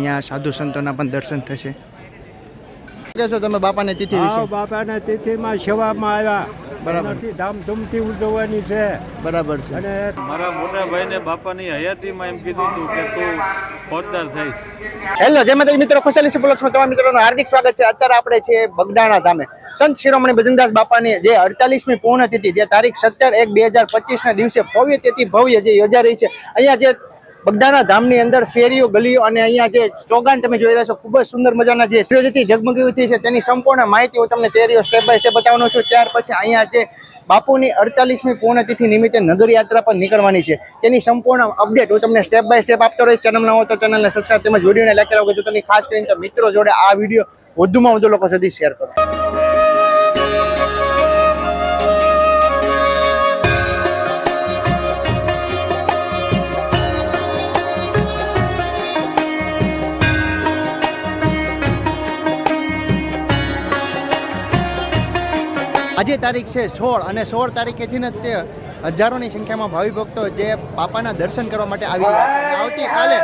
અહીંયા સાધુ સંતોના પણ દર્શન થશે. તમે બાપાને તિથિ વિશે? બાપાના તિથિમાં સેવામાં આવ્યા. બરાબર. ધામધૂમથી ઉજવવાની છે. બરાબર છે. અને મારા મોટા ભાઈને બાપાની હયાતીમાં એમ કીધું હતું કે તું ફોજદાર થઈશ. હેલો જય માતાજી. મિત્રો ખુશાલી સિપોલક્ષમાં તમામ મિત્રોનું હાર્દિક સ્વાગત છે. અત્યારે આપણે છે બગડાણા ધામે. સંત શિરોમણી ભજનદાસ બાપાની જે અડતાલીસમી પૂર્ણ તિથિ જે તારીખ સત્તર એક બે હજાર પચીસના દિવસે ભવ્ય તેથી ભવ્ય જે યોજા રહી છે. અહીંયા જે બગદાણા ધામની અંદર શેરીઓ, ગલીઓ અને અહીંયા જે ચોગાન તમે જોઈ રહ્યા છો, ખૂબ જ સુંદર મજાના જે શિરોજતી ઝગમગી છે, તેની સંપૂર્ણ માહિતી હું તમને તેરીઓ સ્ટેપ બાય સ્ટેપ બતાવવાનો છું. ત્યાર પછી અહીંયા જે બાપુની અડતાલીસમી પૂર્ણતિથિ નિમિત્તે નગર યાત્રા પર નીકળવાની છે. તેની સંપૂર્ણ અપડેટ હું તમને સ્ટેપ બાય સ્ટેપ આપતો રહીશ. ચેનલ ન હોય તો ચેનલને સબસ્ક્રાઈબ તેમજ વિડીયોને લાઈક કરાવો. જો તમે ખાસ કરીને મિત્રો જોડે આ વીડિયો વધુમાં વધુ લોકો સુધી શેર કરો. આજે તારીખ છે સોળ અને સોળ તારીખેથી જ તે હજારોની સંખ્યામાં ભાવિ ભક્તો જે બાપાના દર્શન કરવા માટે આવી રહ્યા છે. આવતીકાલે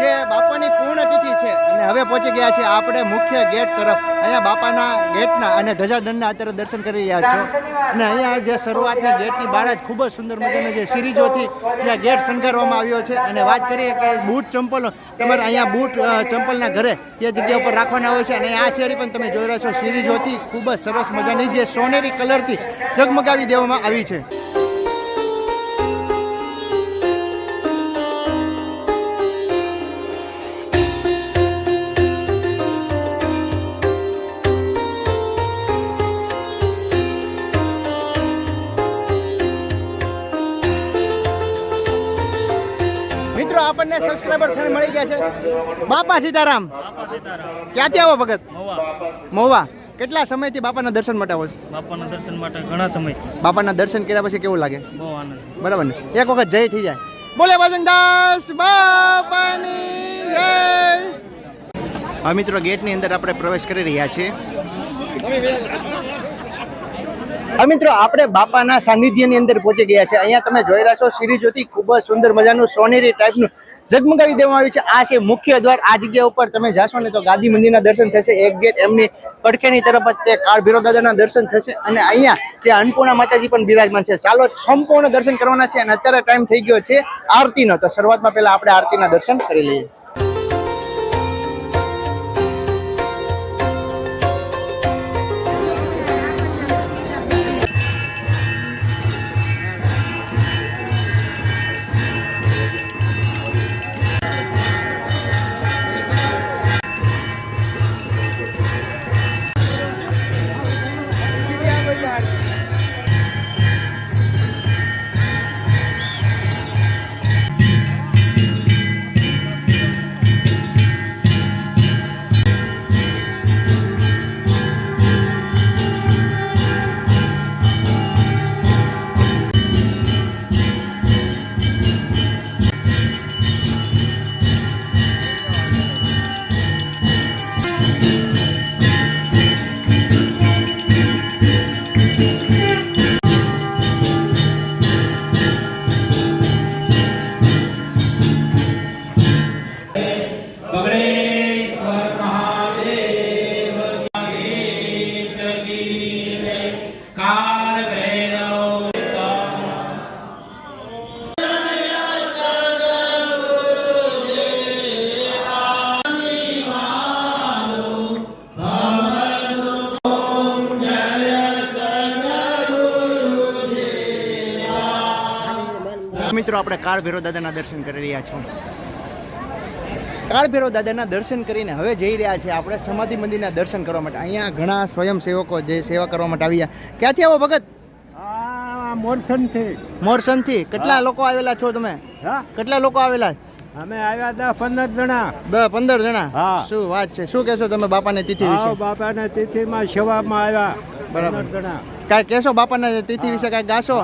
જે બાપાની પૂર્ણતિથિ છે અને હવે પહોંચી ગયા છે આપણે મુખ્ય ગેટ તરફ. અહીંયા બાપાના ગેટના અને ધજાદંડના અત્યારે દર્શન કરી રહ્યા છો. અને અહીંયા જે શરૂઆતની ગેટની બહાર જ ખૂબ જ સુંદર મજાનો જે સિરીજોથી ત્યાં ગેટ શણગારવામાં આવ્યો છે. અને વાત કરીએ કે બૂટ ચંપલ, તમારે અહીંયા બૂટ ચંપલના ઘરે તે જગ્યા ઉપર રાખવાના હોય છે. અને આ શેરી પણ તમે જોઈ રહ્યા છો, સિરીજોથી ખૂબ જ સરસ મજાની જે સોનેરી કલરથી ઝગમગાવી દેવામાં આવી છે. સબસ્ક્રાઈબર ફ્રેન્ડ મળી ગયા છે. બાપા સીતારામ. ક્યાંથી આવો ભગત? મહુવા કેટલા સમયથી બાપાના દર્શન માટે આવો છો? બાપાના દર્શન માટે ઘણા સમય બાપાના દર્શન કર્યા પછી કેવું લાગે? બહુ આનંદ. બરાબર ને? એક વખત જય થઈ જાય. બોલે ભજનદાસ બાપાની જય. હવે મિત્રો ગેટની અંદર આપણે પ્રવેશ કરી રહ્યા છીએ. મિત્રો, આપણે બાપાના સાનિધ્યની અંદર પહોંચી ગયા છે. અહીંયા તમે જોઈ રહ્યા છો સિરીજોથી ખૂબ જ સુંદર મજાનું સોનેરી ટાઈપનું ઝગમગાવી દેવામાં આવ્યું છે. આ છે મુખ્ય દ્વાર. આ જગ્યા ઉપર તમે જાશો ને તો ગાદી મંદિરના દર્શન થશે. એક ગેટ એમની પડખેની તરફ જ તે કાળ ભૈરવ દાદાના દર્શન થશે અને અહીંયા જે અન્નપૂર્ણા માતાજી પણ બિરાજમાન છે. ચાલો સંપૂર્ણ દર્શન કરવાના છે અને અત્યારે ટાઈમ થઈ ગયો છે આરતીનો. તો શરૂઆતમાં પહેલા આપણે આરતીના દર્શન કરી લઈએ. મિત્રો આપણે કાળ ભૈરવ દાદાના દર્શન કરી રહ્યા છો. કાળ ભૈરવ દાદાના દર્શન કરીને હવે જઈ રહ્યા છે આપણે સમાધિ મંદિરના દર્શન કરવા માટે. અહીંયા ઘણા સ્વયંસેવકો જે સેવા કરવા માટે આવ્યા. ક્યાંથી આવો ભગત? આ મોરસનથી. મોરસનથી. કેટલા લોકો આવેલા છો તમે? હા? કેટલા લોકો આવેલા? અમે આવ્યા દસ પંદર જણા. દસ પંદર જણા? હા. શું વાત છે? શું કહેશો તમે બાપાની તિથિ વિશે? બાપાના તિથિમાં સેવામાં આવ્યા. બરાબર. જણા. કાંઈ કહેશો બાપાના તિથિ વિશે કાંઈ ગાશો?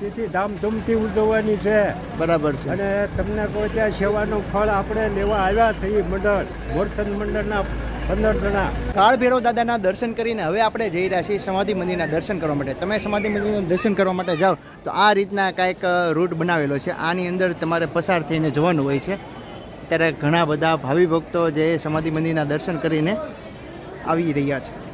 તિથિ ધામધૂમથી ઉજવવાની છે. બરાબર છે. અને તમને કોઈ ત્યાં સેવાનું ફળ આપણે લેવા આવ્યા છીએ મંડળ મોરસંદ મંડળના પંદર જણા. કાળ ભૈરવ દાદાના દર્શન કરીને હવે આપણે જઈ રહ્યા છીએ સમાધિ મંદિરના દર્શન કરવા માટે. તમે સમાધિ મંદિરના દર્શન કરવા માટે જાઓ તો આ રીતના કાંઈક રૂટ બનાવેલો છે. આની અંદર તમારે પસાર થઈને જવાનું હોય છે. ત્યારે ઘણા બધા ભાવિ ભક્તો જે સમાધિ મંદિરના દર્શન કરીને આવી રહ્યા છે.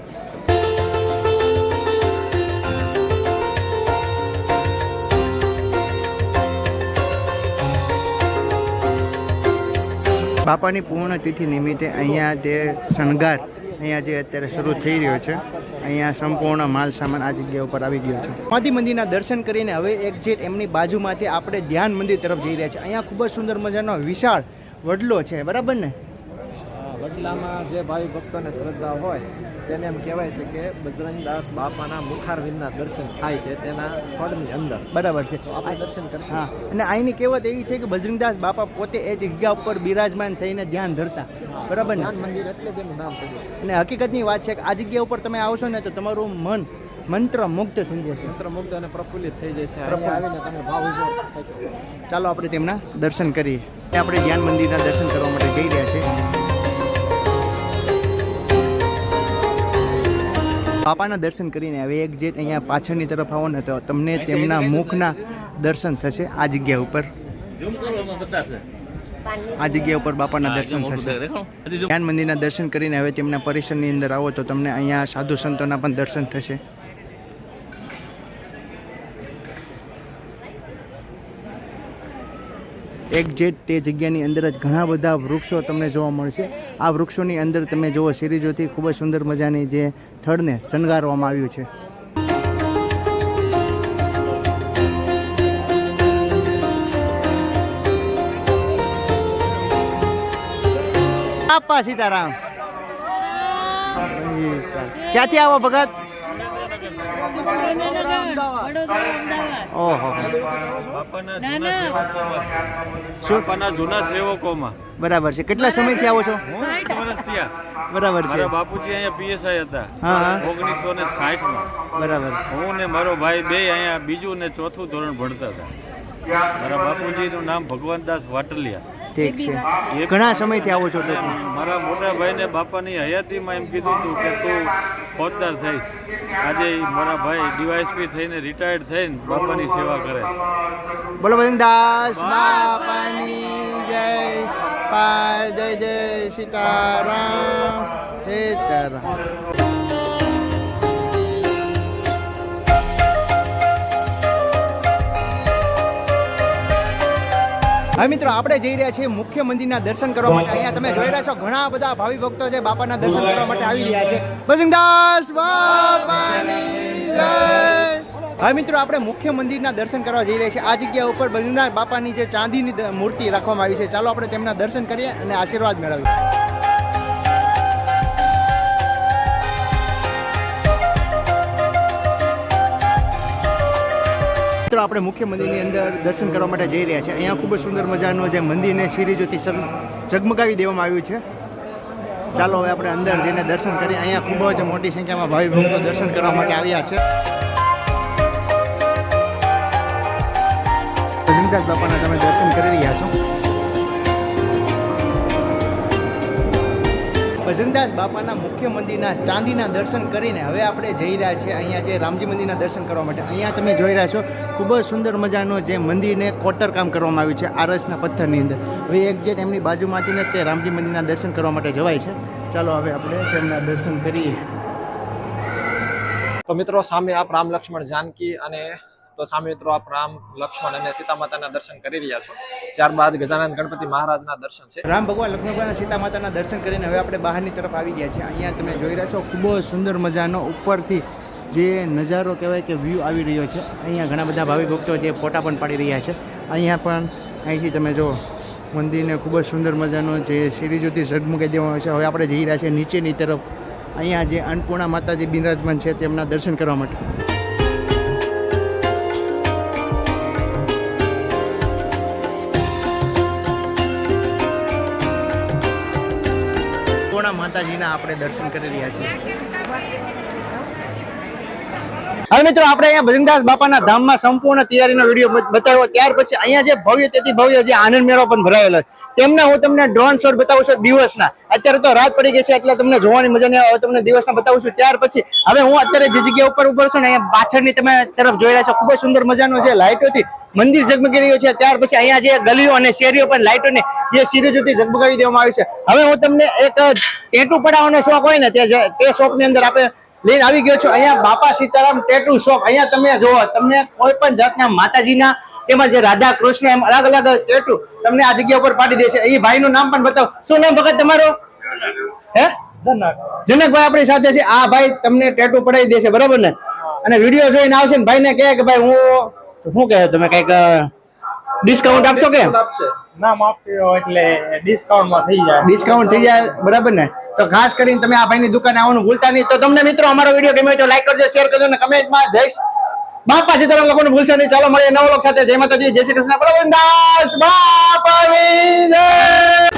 બાપાની પૂર્ણ તિથિ નિમિત્તે અહીંયા તે શણગાર અહીંયા જે અત્યારે શરૂ થઈ રહ્યો છે અહીંયા સંપૂર્ણ માલ સામાન આ જગ્યા ઉપર આવી ગયો છે. સમાધિ મંદિરના દર્શન કરીને હવે એક્ઝેક્ટ એમની બાજુમાંથી આપણે ધ્યાન મંદિર તરફ જઈ રહ્યા છે. અહીંયા ખૂબ જ સુંદર મજાનો વિશાળ વડલો છે બરાબર ને? વડલામાં જે ભાઈ ભક્તોને શ્રદ્ધા હોય તેને એમ કહેવાય છે કે બજરંગદાસ બાપાના મુખારવિંદના દર્શન થાય છે તેના ફળની અંદર. બરાબર છે. તો આપણે દર્શન કરશું. હા. અને અહીંની કહેવત એવી છે કે બજરંગદાસ બાપા પોતે એ જગ્યા ઉપર બિરાજમાન થઈને ધ્યાન ધરતા. બરાબર ધ્યાન મંદિર એટલે તેનું નામ પડ્યું અને હકીકતની વાત છે કે આ જગ્યા ઉપર તમે આવશો ને તો તમારું મન મંત્ર મુક્ત થઈ જશે. મંત્રમુગ્ધ અને પ્રફુલ્લિત થઈ જશે. આવીને તમે ભાવ ઊભો થશો ચાલો આપણે તેમના દર્શન કરીએ. આપણે ધ્યાન મંદિરના દર્શન કરવા માટે જઈ રહ્યા છે. બાપાના દર્શન કરીને હવે એક જે અહીંયા પાછળની તરફ આવો ને તો તમને તેમના મુખના દર્શન થશે આ જગ્યા ઉપર. આ જગ્યા ઉપર બાપાના દર્શન થશે. જ્ઞાન મંદિરના દર્શન કરીને હવે તેમના પરિસરની અંદર આવો તો તમને અહીંયા સાધુ સંતોના પણ દર્શન થશે. એક્ઝેક્ટ તે જગ્યાની અંદર જ ઘણા બધા વૃક્ષો તમને જોવા મળશે. આ વૃક્ષોની અંદર તમે જુઓ સિરીજોથી ખૂબ જ સુંદર મજાની જે થડને શણગારવામાં આવ્યું છે. આપા સીતારામ. ક્યાંથી આવો ભગત? ઓહો. બાપાના જૂના સેવકોમાં. બરાબર છે. કેટલા સમયથી આવો છો? સાઠ બરાબર છે. બાપુજી અહીંયા પીએસઆઈ હતા. ઓગણીસો ને સાઠમાં. બરાબર છે. હું ને મારો ભાઈ બે અહીંયા બીજું ને ચોથું ધોરણ ભણતા હતા. મારા બાપુજીનું નામ ભગવાનદાસ વાટલિયા. ઠીક છે. ઘણા સમયથી આવો છો મારા મોટા ભાઈને બાપાની હયાતીમાં એમ કીધું હતું કે તું ફોજદાર થઈશ. આજે મારા ભાઈ ડીવાયસપી થઈને રિટાયર્ડ થઈને બાપાની સેવા કરે. બોલો દાસ બાપાની જય પા જય જય સીતારામ સીતારામ હવે મિત્રો, આપણે જઈ રહ્યા છીએ મુખ્ય મંદિરના દર્શન કરવા માટે. અહીંયા તમે જોઈ રહ્યા છો, ઘણા બધા ભાવિ ભક્તો છે બાપાના દર્શન કરવા માટે આવી રહ્યા છે. બસિંગદાસ બાપાની જય. હવે મિત્રો, આપણે મુખ્ય મંદિરના દર્શન કરવા જઈ રહ્યા છીએ. આ જગ્યા ઉપર બસિંગદાસ બાપાની જે ચાંદીની મૂર્તિ રાખવામાં આવી છે. ચાલો આપણે તેમના દર્શન કરીએ અને આશીર્વાદ મેળવીએ. મિત્રો, આપણે મુખ્ય મંદિરની અંદર દર્શન કરવા માટે જઈ રહ્યા છે અહીંયા ખૂબ જ સુંદર મજાનો જે મંદિરને સિરીજોથી સર- ઝગમગાવી દેવામાં આવ્યું છે. ચાલો હવે આપણે અંદર જઈને દર્શન કરીએ અહીંયા ખૂબ જ મોટી સંખ્યામાં ભાવિ ભક્તો દર્શન કરવા માટે આવ્યા છે. ભજનદાસ બાપાના તમે દર્શન કરી રહ્યા છો. ભજનદાસ બાપાના મુખ્ય મંદિરના ચાંદીના દર્શન કરીને હવે આપણે જઈ રહ્યા છીએ અહીંયા જે રામજી મંદિરના દર્શન કરવા માટે. અહીંયા તમે જોઈ રહ્યા છો, ખૂબ જ સુંદર મજાનો જે મંદિરને કોટર કામ કરવામાં આવ્યું છે આરસના પથ્થરની અંદર. હવે એક જે એમની બાજુમાંથી ને તે રામજી મંદિરના દર્શન કરવા માટે જવાય છે. ચાલો હવે આપણે તેમના દર્શન કરીએ. તો મિત્રો, સામે આપ રામ લક્ષ્મણ જાનકી અને તો સામે મિત્રો આપ રામ, લક્ષ્મણ અને સીતા માતાના દર્શન કરી રહ્યા છો. ત્યારબાદ ગજાનંદ ગણપતિ મહારાજના દર્શન છે. રામ ભગવાન, લક્ષ્મણ ભગવાન સીતા માતાના દર્શન કરીને હવે આપણે બહારની તરફ આવી ગયા છે અહીંયા તમે જોઈ રહ્યા છો, ખૂબ જ સુંદર મજાનો ઉપરથી જે નજારો કહેવાય કે વ્યૂ આવી રહ્યો છે. અહીંયા ઘણા બધા ભાવિ ભક્તો જે ફોટા પણ પાડી રહ્યા છે. અહીંયા પણ અહીંથી તમે જુઓ મંદિરને ખૂબ જ સુંદર મજાનો જે સિરીજોથી ઝગમગાઈ દેવામાં છે. હવે આપણે જઈ રહ્યા છીએ નીચેની તરફ. અહીંયા જે અન્નપૂર્ણા માતાજી બિરાજમાન છે તેમના દર્શન કરવા માટે. માતાજીના આપણે દર્શન કરી રહ્યા છીએ. હવે મિત્રો, આપણે અહીંયા ભજનદાસ બાપાના ધામમાં સંપૂર્ણ તૈયારીનો વીડિયો બતાવ્યો. ત્યાર પછી અહીંયા જે ભવ્ય તેથી ભવ્ય જે આનંદ મેળો પણ ભરાયેલો તેમના હું તમને ડ્રોન શોટ બતાવું છું દિવસના. અત્યારે તો રાત પડી ગઈ છે એટલે તમને જોવાની મજા નહીં આવે. તમને દિવસના બતાવું છું. ત્યાર પછી હવે હું અત્યારે જે જગ્યા ઉપર ઉપર છું ને અહીંયા પાછળની તમે તરફ જોઈ રહ્યા છો, ખૂબ જ સુંદર મજાનું જે લાઇટોથી મંદિર ઝગમગી રહ્યું છે. ત્યાર પછી અહીંયા જે ગલીઓ અને શેરીઓ પણ લાઇટોને જે સિરીજોથી ઝગમગાવી દેવામાં આવી છે. હવે હું તમને એક ટેટુ પડાવવાનો શોખ હોય ને તે શોખની અંદર આપણે લઈને આવી ગયો છું. અહીંયા બાપા સીતારામ ટેટુ શોપ અહીંયા તમે જોવો તમને કોઈ પણ જાતના માતાજીના તેમજ રાધા કૃષ્ણ એમ અલગ અલગ ટેટુ તમને આ જગ્યા ઉપર પાડી દેશે. એ ભાઈનું નામ પણ બતાવો. શું નામ ભગત તમારો? હે? જનકભાઈ આપણી સાથે છે. આ ભાઈ તમને ટેટુ પડાવી દેશે બરાબર ને? અને વીડિયો જોઈને આવશે ને ભાઈને કહે કે ભાઈ હું શું કહે? તમે કંઈક ડિસ્કાઉન્ટ આપશો કે? નામ આપ્યો એટલે ડિસ્કાઉન્ટમાં થઈ જાય. ડિસ્કાઉન્ટ થઈ જાય બરાબર ને? તો ખાસ કરીને તમે આ ભાઈની દુકાને આવવાનું ભૂલતા નહીં. તો તમને મિત્રો અમારો વીડિયો ગમે તો લાઈક કરજો શેર કરજો અને કમેન્ટમાં જઈશ બાપા સીતારામ લોકોને ભૂલશો નહીં. ચાલો, મળીએ નવ લોક સાથે. જય માતાજી, જય શ્રી કૃષ્ણ. પ્રભુ દાસ બાપાની જય!